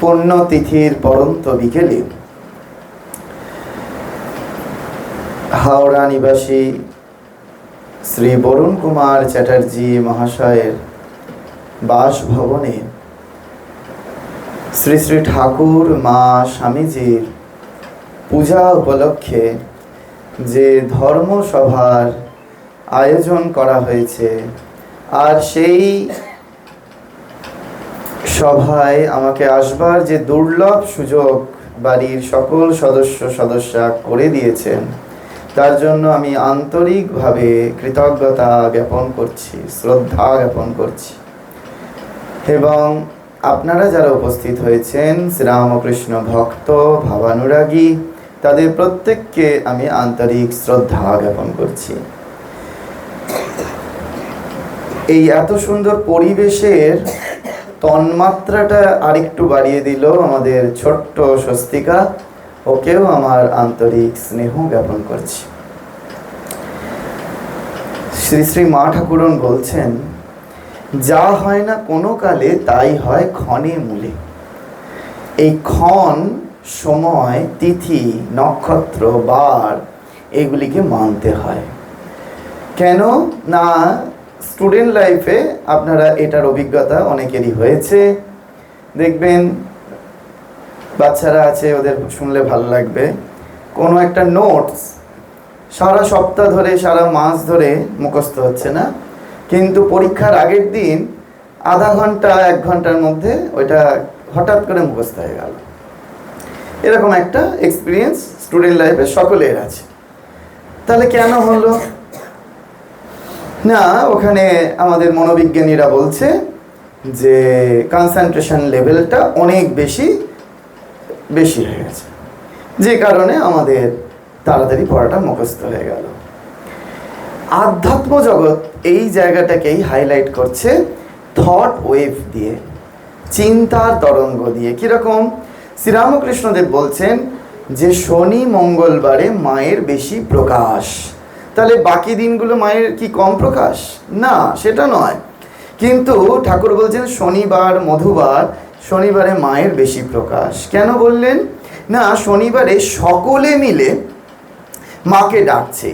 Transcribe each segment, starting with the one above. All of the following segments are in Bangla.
পুণ্যতিথির পরন্ত বিকেলে হাওড়া নিবাসী শ্রী বরুণ কুমার চ্যাটার্জি মহাশয়ের বাসভবনে শ্রী শ্রী ঠাকুর মা স্বামীজির পূজা উপলক্ষে যে ধর্মসভার আয়োজন করা হয়েছে, আর সেই সভায় আমাকে আসবার যে দুর্লভ সুযোগ বাড়ির সকল সদস্য সদস্যা করে দিয়েছেন, তার জন্য আমি আন্তরিকভাবে কৃতজ্ঞতা জ্ঞাপন করছি, শ্রদ্ধা জ্ঞাপন করছি। এবং আপনারা যারা উপস্থিত হয়েছেন, শ্রীরামকৃষ্ণ ভক্ত, ভাবানুরাগী, তাদের প্রত্যেককে আমি আন্তরিক শ্রদ্ধা জ্ঞাপন করছি। এই এত সুন্দর পরিবেশের তন্মাত্রাটা আরেকটু বাড়িয়ে দিল আমাদের ছোট্ট স্বস্তিকা। ওকেও আমার আন্তরিক স্নেহ জ্ঞাপন করছি। শ্রী শ্রী মা ঠাকুরন বলছেন, যা হয় না কোনো কালে, তাই হয় ক্ষণে মূলে। এই ক্ষণ, সময়, তিথি, নক্ষত্র, বার, এগুলিকে মানতে হয়। কেন না স্টুডেন্ট লাইফে আপনারা এটার অভিজ্ঞতা অনেকেরই হয়েছে। দেখবেন, বাচ্চারা আছে, ওদের শুনলে ভালো লাগবে। কোনো একটা নোটস সারা সপ্তাহ ধরে, সারা মাস ধরে মুখস্থ হচ্ছে না। কিন্তু পরীক্ষার আগের দিন আধা ঘণ্টা, এক ঘণ্টার মধ্যে ওইটা হঠাৎ করে মুখস্থ হয়ে গেল। এরকম একটা এক্সপিরিয়েন্স স্টুডেন্ট লাইফে সকলের আছে। তাহলে কেন হলো? না, ওখানে আমাদের মনোবিজ্ঞানীরা বলছে যে কনসেন্ট্রেশন লেভেলটা অনেক বেশি বেশি হয়ে গেছে। যে কারণে আমাদের তাড়াতাড়ি পড়াটা মুখস্থ হয়ে গেল। আধ্যাত্ম জগৎ এই জায়গাটাকেই হাইলাইট করছে থট ওয়েভ দিয়ে, চিন্তার তরঙ্গ দিয়ে। কীরকম? শ্রীরামকৃষ্ণদেব বলছেন যে শনি মঙ্গলবারে মায়ের বেশি প্রকাশ। তাহলে বাকি দিনগুলো মায়ের কি কম প্রকাশ? না, সেটা নয়। কিন্তু ঠাকুর বলছেন শনিবার, মধুবার, শনিবারে মায়ের বেশি প্রকাশ। কেন বললেন? না, শনিবারে সকলে মিলে মাকে ডাকছে।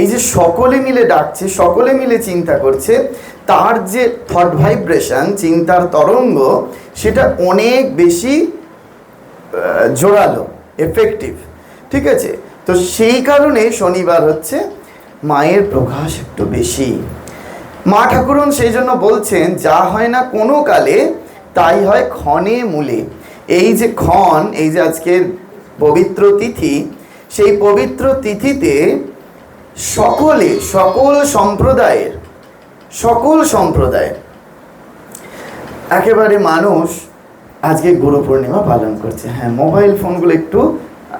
এই যে সকলে মিলে ডাকছে, সকলে মিলে চিন্তা করছে, তার যে থট ভাইব্রেশন চিন্তার তরঙ্গ, সেটা অনেক বেশি জোরালো এফেক্টিভ ঠিক আছে? তো সেই কারণে শনিবার হচ্ছে মায়ের প্রকাশ একটু বেশি। মা ঠাকুরন সেই জন্য বলছেন, যা হয় না কোনো কালে, তাই হয় ক্ষণে মূলে। এই যে ক্ষণ, এই যে আজকের পবিত্র তিথি, সেই পবিত্র তিথিতে সকলে, সকল সম্প্রদায়ের সকল সম্প্রদায়ের, একেবারে মানুষ আজকে গুরু পূর্ণিমা পালন করছে। হ্যাঁ মোবাইল ফোনগুলো একটু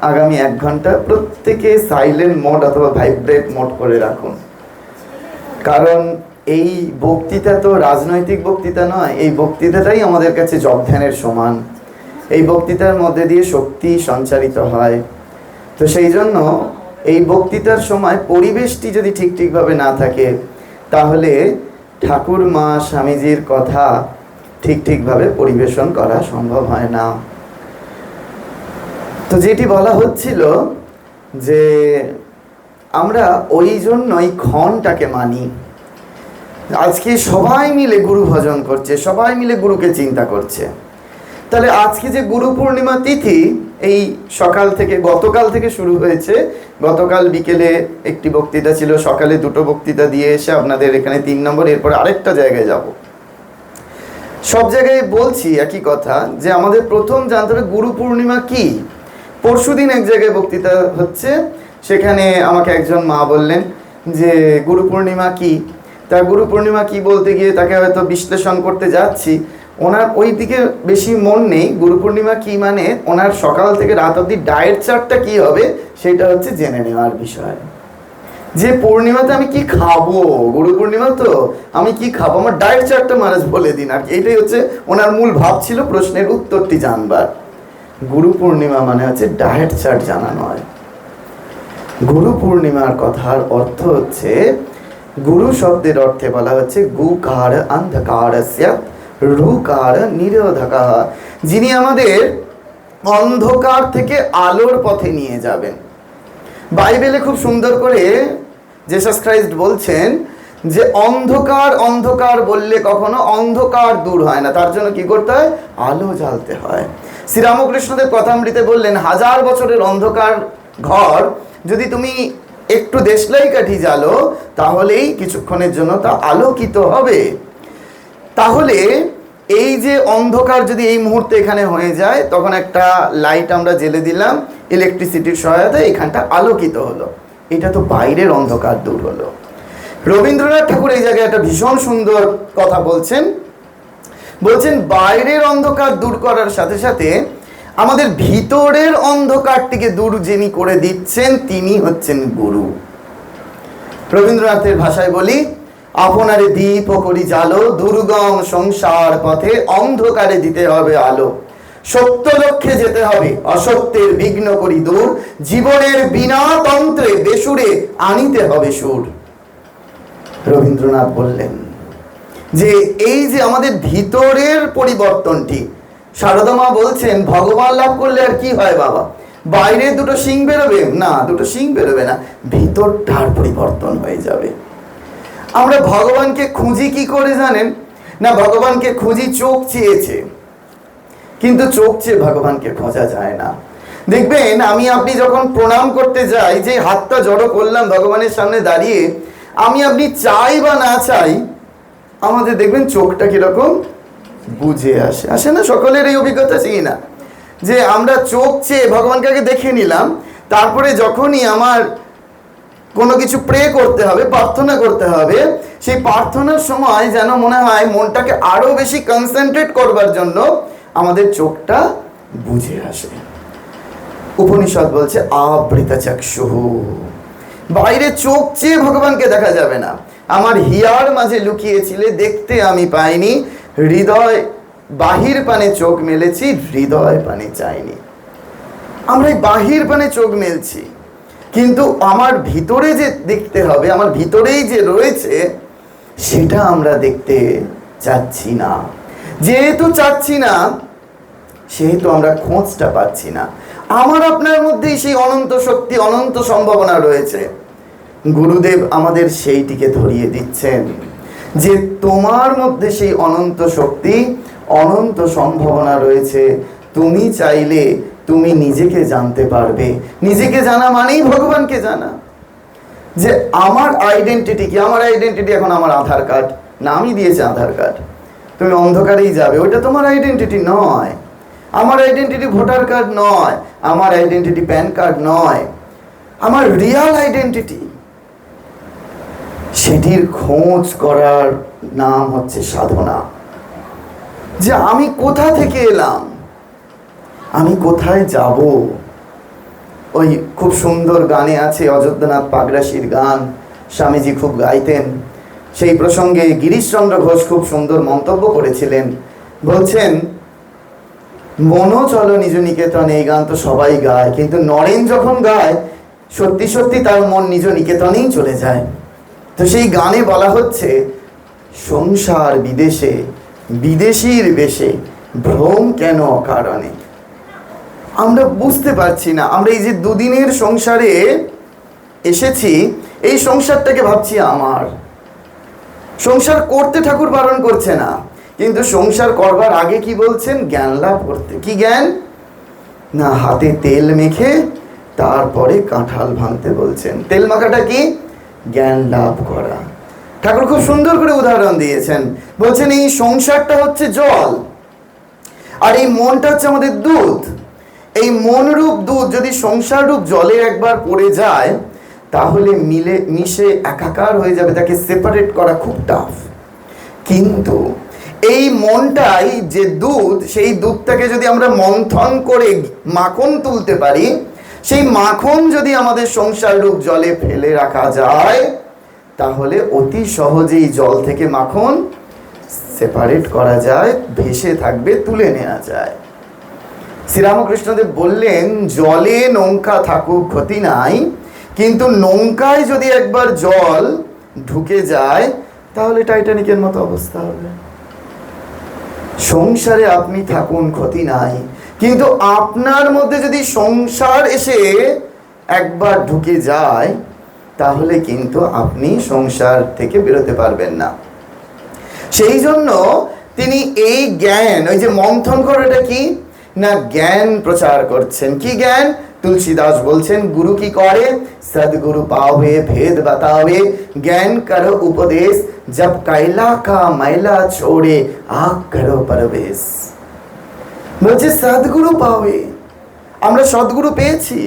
আগামী এক ঘণ্টা প্রত্যেকে সাইলেন্ট মোড অথবা ভাইব্রেট মোড করে রাখুন। কারণ এই বক্তৃতা তো রাজনৈতিক বক্তৃতা নয়, এই বক্তৃতাটাই আমাদের কাছে জব ধ্যানের সমান। এই বক্তৃতার মধ্যে দিয়ে শক্তি সঞ্চারিত হয়। তো সেই জন্য এই বক্তৃতার সময় পরিবেশটি যদি ঠিক ঠিকভাবে না থাকে, তাহলে ঠাকুর মা স্বামীজির কথা ঠিক ঠিকভাবে পরিবেশন করা সম্ভব হয় না। তো যেটি বলা হচ্ছিল যে আমরা ওই জন্যই ক্ষণটাকে মানি। আজকে সবাই মিলে গুরু ভজন করছে, সবাই মিলে গুরুকে চিন্তা করছে। তাহলে আজকে যে গুরু পূর্ণিমা তিথি, এই সকাল থেকে, গতকাল থেকে শুরু হয়েছে। গতকাল বিকেলে একটি বক্তৃতা ছিল, সকালে দুটো বক্তৃতা দিয়ে এসে আপনাদের এখানে তিন নম্বর, এরপর আরেকটা জায়গায় যাব। সব জায়গায় বলছি একই কথা যে আমাদের প্রথম জানতে হবে গুরু পূর্ণিমা কি? পরশুদিন এক জায়গায় বক্তৃতা হচ্ছে। সেখানে আমাকে একজন মা বললেন যে, গুরু পূর্ণিমা কী? তা গুরু পূর্ণিমা কী বলতে গিয়ে তাকে হয়তো বিশ্লেষণ করতে যাচ্ছি। ওনার ওই দিকে বেশি মন নেই। গুরু পূর্ণিমা কী মানে? ওনার সকাল থেকে রাত অবধি ডায়েট চার্টটা কী হবে? সেটা হচ্ছে জেনে নেওয়ার বিষয়। যে পূর্ণিমাতে আমি কি খাব? গুরু পূর্ণিমা তো? আমি কি খাব? আমার ডায়েট চার্টটা মহারাজ বলে দিন। আর এটাই হচ্ছে ওনার মূল ভাব ছিল প্রশ্নের উত্তরটি জানবার। গুরু পূর্ণিমা মানে হচ্ছে ডায়েট চার্ট জানা নয়। গুরু পূর্ণিমার কথার অর্থ হচ্ছে, গুরু শব্দের অর্থে বলা হচ্ছে গু কার অন্ধকার রুকার নিরোধকা। যিনি আমাদের অন্ধকার থেকে আলোর পথে নিয়ে যাবেন। বাইবেলে খুব সুন্দর করে জেসাস ক্রাইস্ট বলছেন যে অন্ধকার অন্ধকার বললে কখনো অন্ধকার দূর হয় না। তার জন্য কি করতে হয়? আলো জ্বালতে হয়। শ্রীরামকৃষ্ণদেব কথামৃতে বললেন, হাজার বছরের অন্ধকার ঘর যদি তুমি একটু দেশলাই কাঠি জ্বালো, তাহলেই কিছুক্ষণের জন্য তা আলোকিত হবে। তাহলে এই যে অন্ধকার যদি এই মুহূর্তে এখানে হয়ে যায়, তখন একটা লাইট আমরা জেলে দিলাম, ইলেকট্রিসিটির সহায়তায় এখানটা আলোকিত হলো। এটা তো বাইরের অন্ধকার দূর হলো। রবীন্দ্রনাথ ঠাকুর এই জায়গায় একটা ভীষণ সুন্দর কথা বলছেন। বলছেন, বাইরের অন্ধকার দূর করার সাথে সাথে আমাদের ভিতরের অন্ধকারটিকে দূর যিনি করে দিচ্ছেন তিনি হচ্ছেন গুরু। রবীন্দ্রনাথের ভাষায় বলি, আপনারে দীপ করি জালো, দুর্গম সংসার পথে অন্ধকারে দিতে হবে আলো। সত্য লক্ষ্যে যেতে হবে, অসত্যের বিঘ্ন করি দূর। জীবনের বিনা তন্ত্রে বেসুরে আনিতে হবে সুর। রবীন্দ্রনাথ বললেন যে এই যে আমাদের ভিতরের পরিবর্তনটি সারদমা বলছেন, ভগবান লাভ করলে আর কি হয় বাবা? বাইরে দুটো শিং বেরোবে? না, দুটো শিং বেরোবে না, ভিতরটার পরিবর্তন হয়ে যাবে। আমরা ভগবানকে খুঁজি কি করে জানেন? না, ভগবানকে খুঁজি চোখ চেয়েছে। কিন্তু চোখ চেয়ে ভগবানকে খোঁজা যায় না। দেখবেন, আমি আপনি যখন প্রণাম করতে যাই, যে হাতটা জড়ো করলাম ভগবানের সামনে দাঁড়িয়ে আমি আপনি চাই বা না চাই, আমাদের দেখবেন চোখটা কীরকম বুঝে আসে। আসে না? সকলের এই অভিজ্ঞতা কি না যে আমরা চোখ চেয়ে ভগবানকে আগে দেখে নিলাম, তারপরে যখনই আমার কোনো কিছু প্রে করতে হবে, প্রার্থনা করতে হবে, সেই প্রার্থনার সময় যেন মনে হয় মনটাকে আরও বেশি কনসেন্ট্রেট করবার জন্য আমাদের চোখটা বুঝে আসে। উপনিষদ বলছে, আবৃতা চক্ষুহু বাইরে চোখ চেয়ে ভগবানকে দেখা যাবে না। আমার হিয়ার মাঝে লুকিয়েছিলে, দেখতে আমি পাইনি। হৃদয় বাহির পানে চোখ মেলেছি, হৃদয় পানে চাইনি। আমরা বাহির পানে চোখ মেলছি। কিন্তু আমার ভিতরে যে দেখতে হবে, আমার ভিতরেই যে রয়েছে, সেটা আমরা দেখতে চাচ্ছি না। যেহেতু চাচ্ছি না, সেহেতু আমরা খোঁজটা পাচ্ছি না। আমার আপনার মধ্যেই সেই অনন্ত শক্তি, অনন্ত সম্ভাবনা রয়েছে। গুরুদেব আমাদের সেইটিকে ধরিয়ে দিচ্ছেন যে তোমার মধ্যে সেই অনন্ত শক্তি, অনন্ত সম্ভাবনা রয়েছে। তুমি চাইলে তুমি নিজেকে জানতে পারবে। নিজেকে জানা মানেই ভগবানকে জানা। যে আমার আইডেন্টিটি কি? আমার আইডেন্টিটি এখন আমার আধার কার্ড। নামই দিয়েছে আধার কার্ড। তুমি অন্ধকারেই যাবে। ওইটা তোমার আইডেন্টিটি নয়। আমার আইডেন্টিটি ভোটার কার্ড নয়। আমার আইডেন্টিটি প্যান কার্ড নয়। আমার রিয়াল আইডেন্টিটি সেটির খোঁজ করার নাম হচ্ছে সাধনা। যে আমি কোথা থেকে এলাম? আমি কোথায় যাব? ওই খুব সুন্দর গানে আছে অযোধ্যানাথ পাগরাশির গান, স্বামীজি খুব গাইতেন। সেই প্রসঙ্গে গিরিশচন্দ্র ঘোষ খুব সুন্দর মন্তব্য করেছিলেন। বলছেন মনো চলো নিজ নিকেতনে, এই গান তো সবাই গায়, কিন্তু নরেন যখন গায়, সত্যি সত্যি তার মন নিজ নিকেতনেই চলে যায়। তো সেই গানে বলা হচ্ছে, সংসার বিদেশে, বিদেশির বেশে ভ্রম কেন অকারণে? আমরা বুঝতে পারছি না, আমরা এই যে দুদিনের সংসারে এসেছি, এই সংসারটাকে ভাবছি আমার। সংসার করতে ঠাকুর বারণ করছে না, কিন্তু সংসার করবার আগে কি বলছেন? জ্ঞান লাভ করতে। কি জ্ঞান? না, হাতে তেল মেখে তারপরে কাঁঠাল ভাঙতে বলছেন। তেল মাখাটা কি? জ্ঞান লাভ করা। ঠাকুর খুব সুন্দর করে উদাহরণ দিয়েছেন। বলছেন, এই সংসারটা হচ্ছে জল, আর এই মনটা হচ্ছে আমাদের দুধ। এই মনরূপ দুধ যদি সংসার রূপ জলে একবার পড়ে যায়, তাহলে মিলে, মিশে একাকার হয়ে যাবে, তাকে সেপারেট করা খুব টাফ কিন্তু এই মনটাই যে দুধ, সেই দুধটাকে যদি আমরা মন্থন করে মাখন তুলতে পারি সেই মাখন যদি আমাদের সংসার রূপ জলে ফেলে রাখা যায়, তাহলে অতি সহজেই জল থেকে মাখন সেপারেট করা যায়, ভেসে থাকবে, তুলে নেওয়া যায়। শ্রীরামকৃষ্ণদেব বললেন, জলে নৌকা থাকুক, ক্ষতি নাই। কিন্তু নৌকায় যদি একবার জল ঢুকে যায়, তাহলে টাইটানিকের মতো অবস্থা হবে। সংসারে আপনি থাকুন, ক্ষতি নাই। কিন্তু আপনার মধ্যে যদি সংসার এসে একবার ঢুকে যায়, তাহলে কিন্তু আপনি সংসার থেকে বেরোতে পারবেন না। সেই জন্য তিনি এই জ্ঞান, ওই যে মন্থন করাটা কি? না, জ্ঞান প্রচার করছেন। কি জ্ঞান? তুলসীদাস বলছেন, গুরু কি করে? সদগুরু পাবে ভেদ বাতাবে। জ্ঞান করো উপদেশ জব কাইলা কা মাইলা ছোড়ে, আগ করো পরবেশ। বলছে, সদগুরু পাবে আমরা সদ্গুরু পেয়েছি,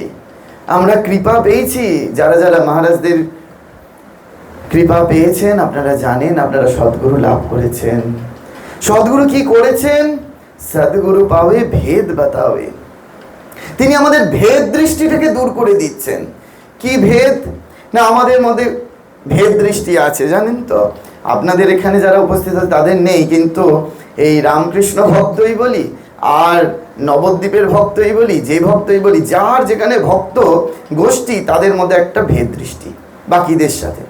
আমরা কৃপা পেয়েছি। যারা যারা মহারাজদের কৃপা পেয়েছেন, আপনারা জানেন, আপনারা সদ্গুরু লাভ করেছেন। সদ্গুরু কি করেছেন? সদ্গুরু পাবে ভেদ বাতাবে তিনি আমাদের ভেদ দৃষ্টিটাকে দূর করে দিচ্ছেন। কি ভেদ? না, আমাদের মধ্যে ভেদ দৃষ্টি আছে, জানেন তো? আপনাদের এখানে যারা উপস্থিত আছে, তাদের নেই, কিন্তু এই রামকৃষ্ণ ভক্তই বলি আর নবদ্বীপের ভক্তই বলি, যে ভক্তই বলি, যার যেখানে ভক্ত গোষ্ঠী, তাদের মধ্যে একটা ভেদ দৃষ্টি, বাকিদের সাথে।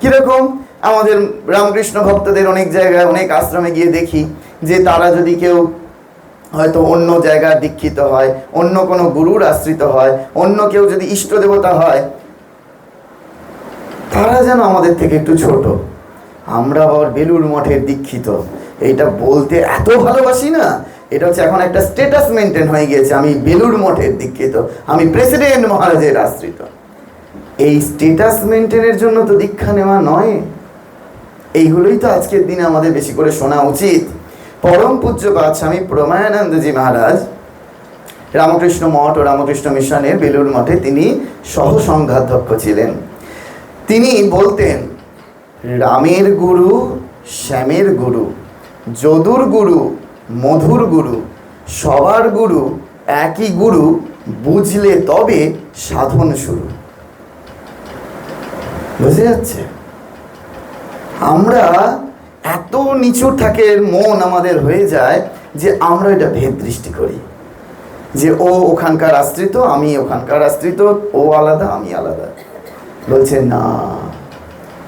কীরকম? আমাদের রামকৃষ্ণ ভক্তদের অনেক জায়গায়, অনেক আশ্রমে গিয়ে দেখি যে তারা যদি কেউ হয়তো অন্য জায়গায় দীক্ষিত হয়, অন্য কোনো গুরুর আশ্রিত হয়, অন্য কেউ যদি ইষ্ট দেবতা হয়, তারা যেন আমাদের থেকে একটু ছোট। আমরা আবার বেলুর মঠের দীক্ষিত। এইটা বলতে এত ভালোবাসি না এটা হচ্ছে এখন একটা স্টেটাস মেনটেন হয়ে গিয়েছে। আমি বেলুর মঠের দীক্ষিত আমি প্রেসিডেন্ট মহারাজের আশ্রিত। এই স্টেটাস মেনটেনের জন্য তো দীক্ষা নেওয়া নয়। এইগুলোই তো আজকের দিনে আমাদের বেশি করে শোনা উচিত। পরম পূজ্য স্বামী প্রমায়ানন্দজি মহারাজ। রামকৃষ্ণ মঠ ও রামকৃষ্ণ মিশনের বেলুর মঠে তিনি সহসংঘাধ্যক্ষ ছিলেন। তিনি বলতেন, রামের গুরু, শ্যামের গুরু, যদুর গুরু মধুর গুরু, সবার গুরু, একই গুরু, বুঝলে তবে সাধন শুরু। বুঝে যাচ্ছে? আমরা এত নিচু থাকে মন আমাদের হয়ে যায় যে আমরা এটা ভেদ দৃষ্টি করি। যে ও ওখানকার আশ্রিত, আমি ওখানকার আশ্রিত, ও আলাদা, আমি আলাদা। বলছে, না,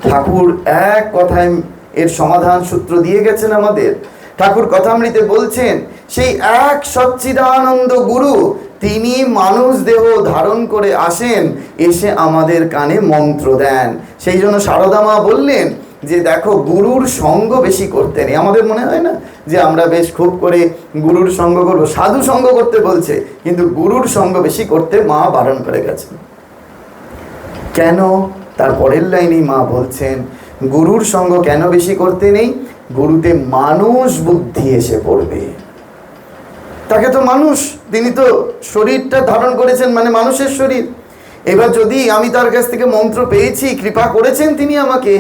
ঠাকুর এক কথায় এর সমাধান সূত্র দিয়ে গেছেন আমাদের। ঠাকুর কথামৃতে বলছেন, সেই এক সচ্চিদানন্দ গুরু, তিনি মানুষ দেহ ধারণ করে আসেন, এসে আমাদের কানে মন্ত্র দেন। সেই জন্য সারদা মা বললেন যে, দেখো, গুরুর সঙ্গ বেশি করতে নেই। আমাদের মনে হয় না যে, আমরা বেশ খুব করে গুরুর সঙ্গ করব। সাধু সঙ্গ করতে বলছে, কিন্তু গুরুর সঙ্গ বেশি করতে মা বারণ করে গেছেন। কেন? তার পরের লাইনেই মা বলছেন, গুরুর সঙ্গ কেন বেশি করতে নেই? গুরুতে মানুষ বুদ্ধি এসে পড়বে। তাকে তো মানুষ, তিনি তো শরীরটা ধারণ করেছেন মানে মানুষের শরীর। এবার যদি আমি তার কাছ থেকে মন্ত্র পেয়েছি, কৃপা করেছেন তিনি আমাকে,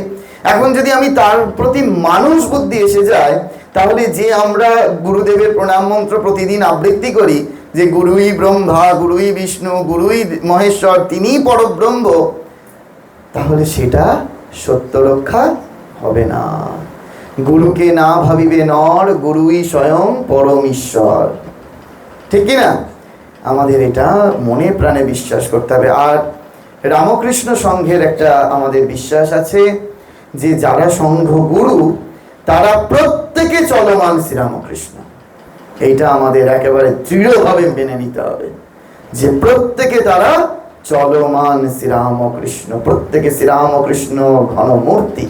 এখন যদি আমি তার প্রতি মানুষ বুদ্ধি এসে যায়, তাহলে যে আমরা গুরুদেবের প্রণাম মন্ত্র প্রতিদিন আবৃত্তি করি, যে গুরুই ব্রহ্মা, গুরুই বিষ্ণু, গুরুই মহেশ্বর তিনিই পরব্রহ্ম, তাহলে সেটা সত্য রক্ষা হবে না। গুরুকে না ভাবিবে নর, গুরুই স্বয়ং পরম ঈশ্বর ঠিক কি না? আমাদের এটা মনে প্রাণে বিশ্বাস করতে হবে। আর রামকৃষ্ণ সংঘের একটা আমাদের বিশ্বাস আছে যে, যারা সংঘ গুরু, তারা প্রত্যেকে চলমান শ্রীরামকৃষ্ণ। এইটা আমাদের একেবারে দৃঢ়ভাবে মেনে নিতে হবে যে, প্রত্যেকে তারা চলমান শ্রীরামকৃষ্ণ, প্রত্যেকে শ্রীরামকৃষ্ণ ঘনমূর্তি।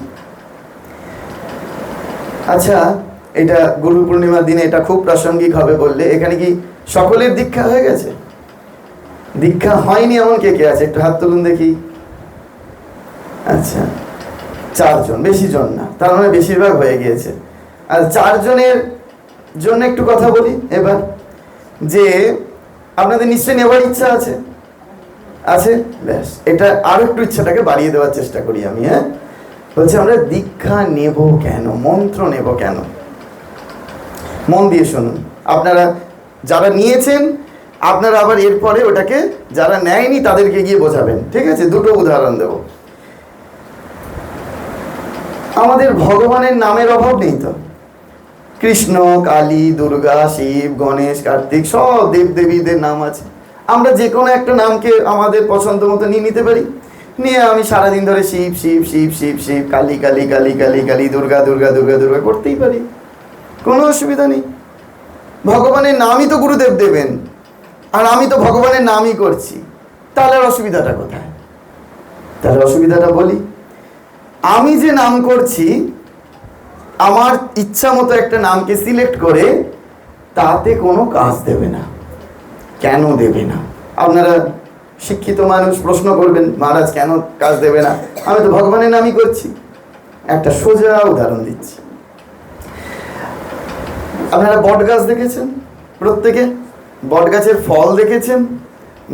আচ্ছা এটা গুরু পূর্ণিমার দিনে এটা খুব প্রাসঙ্গিক হবে বললে, এখানে কি সকলের দীক্ষা হয়ে গেছে? দীক্ষা হয়নি এমন কে কে আছে? একটু হাত তুলুন দেখি। আচ্ছা চারজন বেশি জন না, তার মানে বেশিরভাগ হয়ে গিয়েছে। আর চারজনের জন্য একটু কথা বলি এবার, যে আপনাদের নিশ্চয়ই নেবার ইচ্ছা আছে? আছে? ব্যাস, এটা আরও একটু ইচ্ছাটাকে বাড়িয়ে দেওয়ার চেষ্টা করি আমি হ্যাঁ? বলছে, আমরা দীক্ষা নেব কেন? মন্ত্র নেব কেন? মন দিয়ে শুনুন। আপনারা যারা নিয়েছেন, আপনারা আবার এরপরে ওটাকে যারা নেয়নি, তাদেরকে গিয়ে বোঝাবেন। ঠিক আছে? দুটো উদাহরণ দেব। আমাদের ভগবানের নামের অভাব নেই তো? কৃষ্ণ, কালী, দুর্গা, শিব, গণেশ, কার্তিক, সব দেব দেবীদের নাম আছে। আমরা যে কোনো একটা নামকে আমাদের পছন্দ মতো নিয়ে নিতে পারি। নিয়ে আমি সারাদিন ধরে শিব শিব শিব শিব শিব, কালী কালী কালী কালী কালী, দুর্গা দুর্গা দুর্গা দুর্গা করতেই পারি। কোনো অসুবিধা নেই। ভগবানের নামই তো গুরুদেব দেবেন, আর আমি তো ভগবানের নামই করছি। তাহলে অসুবিধাটা কোথায়? তাহলে অসুবিধাটা বলি, আমি যে নাম করছি, আমার ইচ্ছা মতো একটা নামকে সিলেক্ট করে তাতে কোনো কাজ দেবে না। কেন দেবে না? আপনারা শিক্ষিত মানুষ প্রশ্ন করবেন, মহারাজ, কেন কাজ দেবে না? আমি তো ভগবানের নামই করছি। একটা সোজা উদাহরণ দিচ্ছি। আপনারা বট গাছ দেখেছেন? প্রত্যেকে? বট গাছের ফল দেখেছেন?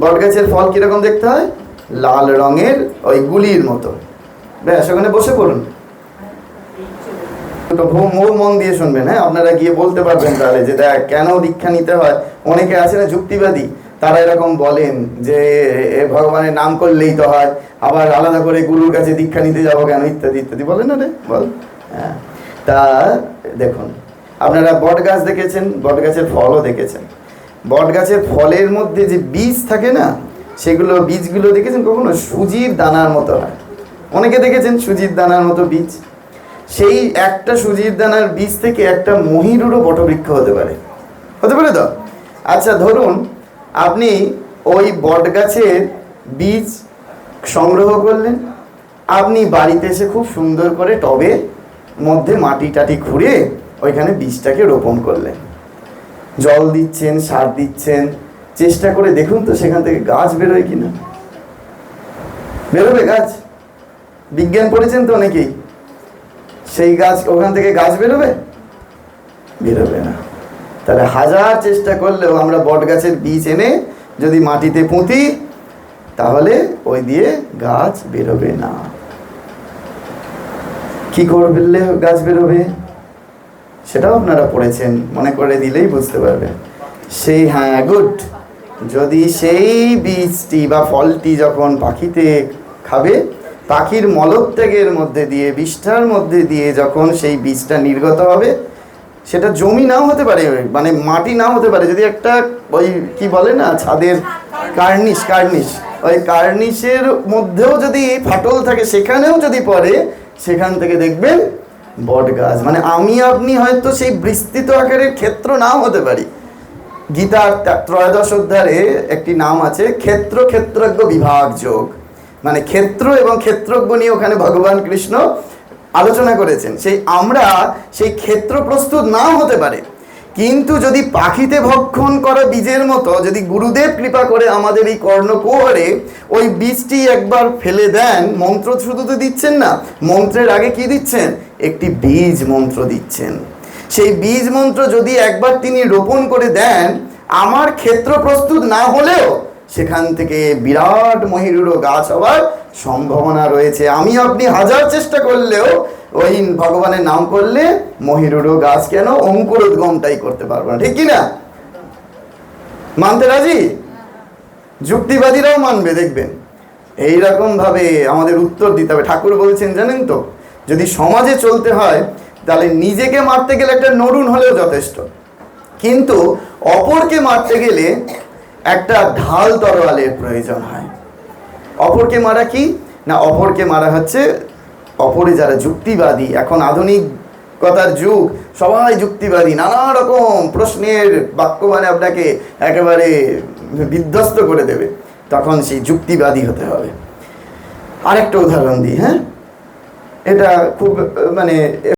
বট গাছের ফল কীরকম দেখতে হয়? লাল রঙের, ওই গুলির মতো। ব্যাস, ওখানে বসে পড়ুন। মন দিয়ে শুনবেন হ্যাঁ? আপনারা গিয়ে বলতে পারবেন তাহলে যে, দেখ, কেন দীক্ষা নিতে হয়? অনেকে আছে না যুক্তিবাদী। তারা এরকম বলেন যে ভগবানের নাম করলেই তো হয়, আবার আলাদা করে গুরুর কাছে দীক্ষা নিতে যাব কেন, ইত্যাদি ইত্যাদি। বলেন না রে, বল। হ্যাঁ। তা দেখুন, আপনারা বট গাছ দেখেছেন বট গাছের ফলও দেখেছেন। বট গাছের ফলের মধ্যে যে বীজ থাকে না, সেগুলো, বীজগুলো দেখেছেন কখনো? সুজির দানার মতো হয়। অনেকে দেখেছেন সুজির দানার মতো বীজ। সেই একটা সুজির দানার বীজ থেকে একটা মহিরুরও বটবৃক্ষ হতে পারে। হতে পারে তো? আচ্ছা ধরুন আপনি ওই বট গাছের বীজ সংগ্রহ করলেন। আপনি বাড়িতে এসে খুব সুন্দর করে টবে মধ্যে মাটি টাটি খুঁড়ে ওইখানে বীজটাকে রোপণ করলেন। জল দিচ্ছেন, সার দিচ্ছেন। চেষ্টা করে দেখুন তো সেখান থেকে গাছ বেরোয় কিনা। বেরোবে গাছ? বিজ্ঞান পড়েছেন তো অনেকেই। সেই গাছ, ওখান থেকে গাছ বেরোবে? বেরোবে না। তাহলে হাজার চেষ্টা করলেও আমরা বট গাছের বীজ এনে যদি মাটিতে পুঁতি, তাহলে ওই দিয়ে গাছ বেরোবে না। কি করলে গাছ বেরোবে? সেটাও আপনারা পড়েছেন, মনে করে দিলেই বুঝতে পারবেন। সেই হ্যাঁ গুড। যদি সেই বীজটি বা ফলটি যখন পাখিতে খাবে, পাখির মলত্যাগের মধ্যে দিয়ে, বিষ্ঠার মধ্যে দিয়ে যখন সেই বীজটা নির্গত হবে সেটা জমি নাও হতে পারে মানে মাটি নাও হতে পারে। যদি একটা ওই কি বলে না, ছাদের কার্নিশ কার্নিশ, ওই কার্নিশের মধ্যেও যদি ফাটল থাকে, সেখানেও যদি পড়ে, সেখান থেকে দেখবেন বট গাছ। মানে আমি, আপনি হয়তো সেই বিস্তৃত আকারের ক্ষেত্র নাও হতে পারি। গীতার ত্রয়োদশ অধ্যায়ে একটি নাম আছে, ক্ষেত্র ক্ষেত্রজ্ঞ বিভাগ যোগ। মানে ক্ষেত্র এবং ক্ষেত্রজ্ঞ নিয়ে ওখানে ভগবান কৃষ্ণ আলোচনা করেছেন। সেই আমরা সেই ক্ষেত্র প্রস্তুত নাও হতে পারে। কিন্তু যদি পাখিতে ভক্ষণ করা বীজের মতো, যদি গুরুদেব কৃপা করে আমাদের এই কর্ণকুহরে ওই বীজটি একবার ফেলে দেন, মন্ত্র শুধু তো দিচ্ছেন না, মন্ত্রের আগে কি দিচ্ছেন? একটি বীজ মন্ত্র দিচ্ছেন। সেই বীজ মন্ত্র যদি একবার তিনি রোপণ করে দেন, আমার ক্ষেত্র প্রস্তুত না হলেও সেখান থেকে বিরাট মহিরুরও গাছ হওয়ার সম্ভাবনা রয়েছে। আমি আপনি হাজার চেষ্টা করলেও ওই ভগবানের নাম করলে মহিরুরও গাছ কেন অঙ্কুরোদ্গমটাই করতে পারব না, ঠিক কি না? মানতে রাজি? যুক্তিবাদীরাও মানবে, দেখবেন। এইরকম ভাবে আমাদের উত্তর দিতে হবে। ঠাকুর বলছেন, জানেন তো, যদি সমাজে চলতে হয়, তাহলে নিজেকে মারতে গেলে একটা নরুন হলেও যথেষ্ট। কিন্তু অপরকে মারতে গেলে একটা ঢাল তরোয়ালের প্রয়োজন হয়। অপরকে মারা কি? না, অপরকে মারা হচ্ছে অপরে যারা যুক্তিবাদী। এখন আধুনিকতার যুগ, সবাই যুক্তিবাদী নানা রকম প্রশ্নের বাক্য মানে আপনাকে একেবারে বিধ্বস্ত করে দেবে। তখন সেই যুক্তিবাদী হতে হবে। আরেকটা উদাহরণ দিই হ্যাঁ? এটা খুব মানে